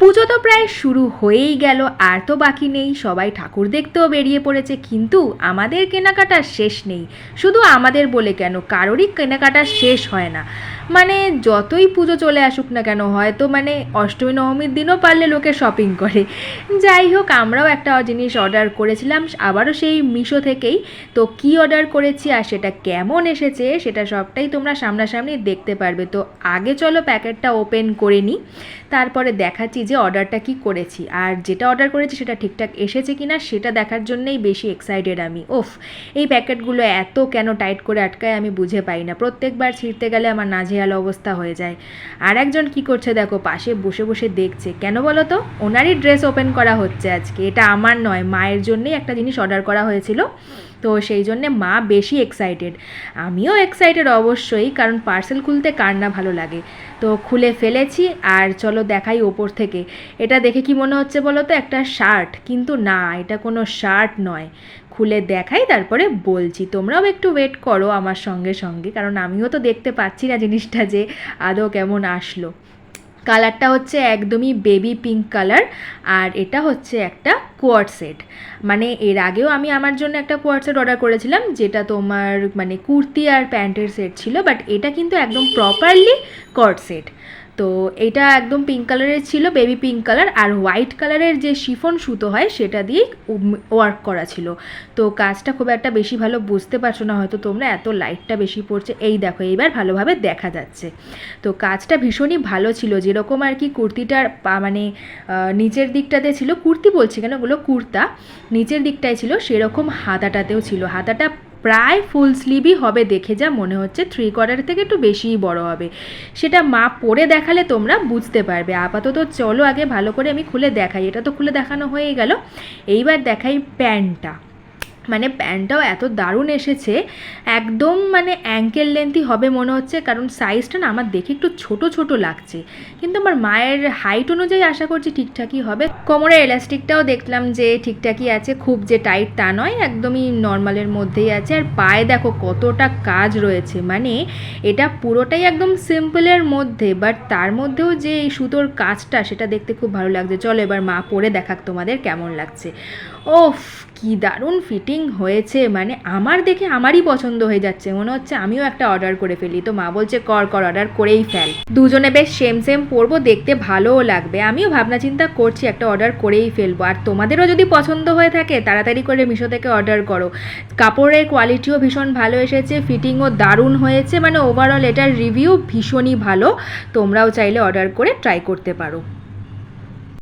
পুজো তো প্রায় শুরু হয়েই গেল, আর তো বাকি নেই। সবাই ঠাকুর দেখতেও বেরিয়ে পড়েছে, কিন্তু আমাদের কেনাকাটার শেষ নেই। শুধু আমাদের বলে কেন, কারোরই কেনাকাটা শেষ হয় না। মানে যতই পুজো চলে আসুক না কেন, হয়তো মানে অষ্টমী, নবমীর দিনও পারলে লোকে শপিং করে। যাই হোক, আমরাও একটা জিনিস অর্ডার করেছিলাম, আবারও সেই মিশো থেকেই। তো কি অর্ডার করেছি আর সেটা কেমন এসেছে, সেটা সবটাই তোমরা সামনাসামনি দেখতে পারবে। তো আগে চলো প্যাকেটটা ওপেন করে নিই, তারপরে দেখাচ্ছি যে অর্ডারটা কি করেছি, আর যেটা অর্ডার করেছি সেটা ঠিকঠাক এসেছে কি না সেটা দেখার জন্যই বেশি এক্সাইটেড আমি। ওফ এই প্যাকেটগুলো এত কেন টাইট করে আটকায় আমি বুঝে পাই না। প্রত্যেকবার ছিঁড়তে গেলে আমার নাজেহাল অবস্থা হয়ে যায়। আর একজন কি করছে দেখো, পাশে বসে বসে দেখছে। কেন বলো তো? ওনারই ড্রেস ওপেন করা হচ্ছে আজকে। এটা আমার নয়, মায়ের জন্যেই একটা জিনিস অর্ডার করা হয়েছিল। তো সেই জন্যে মা বেশি এক্সাইটেড আমিও এক্সাইটেড অবশ্যই, কারণ পার্সেল খুলতে কার না ভালো লাগে। তো খুলে ফেলেছি, আর চলো দেখাই ওপর থেকে। এটা দেখে কি মনে হচ্ছে বলো তো? একটা শার্ট কিন্তু না, এটা কোনো শার্ট নয়। খুলে দেখাই, তারপরে বলছি। তোমরাও একটু ওয়েট করো আমার সঙ্গে সঙ্গে, কারণ আমিও তো দেখতে পাচ্ছি না জিনিসটা যে আদৌ কেমন আসলো। কালারটা হচ্ছে একদমই বেবি পিঙ্ক কালার, আর এটা হচ্ছে একটা কোয়ার্ড সেট। মানে এর আগেও আমি আমার জন্য একটা কোয়ার্ড সেট অর্ডার করেছিলাম, যেটা তোমার মানে কুর্তি আর প্যান্টের সেট ছিল, বাট এটা কিন্তু একদম প্রপারলি কর্ড সেট। তো এটা একদম পিঙ্ক কালারের ছিল বেবি পিঙ্ক কালার আর হোয়াইট কালারের যে শিফন সুতো হয়, সেটা দিয়েই ওয়ার্ক করা ছিল। তো কাজটা খুব একটা বেশি ভালো বুঝতে পারছ না, হয়তো তোমরা এত লাইটটা বেশি পড়ছে এই দেখো, এইবার ভালোভাবে দেখা যাচ্ছে। তো কাজটা ভীষণই ভালো ছিল, যেরকম আর কি কুর্তিটার মানে নিচের দিকটাতে ছিল, কুর্তি বলছি কেন? ওগুলো কুর্তা, নিচের দিকটায় ছিল, সেরকম হাতাটাতেও ছিল। হাতাটা প্রায় ফুল স্লিভই হবে দেখে যা মনে হচ্ছে থ্রি কোয়ার্টার থেকে একটু বেশিই বড় হবে। সেটা মা পরে দেখালে তোমরা বুঝতে পারবে। আপাতত চলো আগে ভালো করে আমি খুলে দেখাই। এটা তো খুলে দেখানো হয়ে গেল। এইবার দেখাই প্যান্টটা। মানে প্যান্টটাও এত দারুণ এসেছে। একদম মানে অ্যাঙ্কেল লেন্থই হবে মনে হচ্ছে, কারণ সাইজটা না আমার দেখে একটু ছোট ছোট লাগছে। কিন্তু আমার মায়ের হাইট অনুযায়ী আশা করছি ঠিকঠাকই হবে। কোমরের এলাস্টিকটাও দেখলাম যে ঠিকঠাকই আছে, খুব যে টাইট তা নয়, একদমই নর্মালের মধ্যেই আছে। আর পায়ে দেখো কতটা কাজ রয়েছে মানে এটা পুরোটাই একদম সিম্পলের মধ্যে বাট তার মধ্যেও যে এই সুতোর কাজটা, সেটা দেখতে খুব ভালো লাগছে। চলো এবার মা পরে দেখাক তোমাদের কেমন লাগছে। ওফ, কি দারুণ ফিটিং হয়েছে মানে আমার দেখে আমারই পছন্দ হয়ে যাচ্ছে। মনে হচ্ছে আমিও একটা অর্ডার করে ফেলি। তো মা বলছে, কর কর অর্ডার করেই ফেল। দুজনে বেশ সেম সেম পরবো, দেখতে ভালোও লাগবে। আমিও ভাবনা চিন্তা করছি একটা অর্ডার করেই ফেলব। আর তোমাদেরও যদি পছন্দ হয়ে থাকে, তাড়াতাড়ি করে মিশো থেকে অর্ডার করো। কাপড়ের কোয়ালিটিও ভীষণ ভালো এসেছে ফিটিংও দারুণ হয়েছে। মানে ওভারঅল এটার রিভিউ ভীষণই ভালো। তোমরাও চাইলে অর্ডার করে ট্রাই করতে পারো।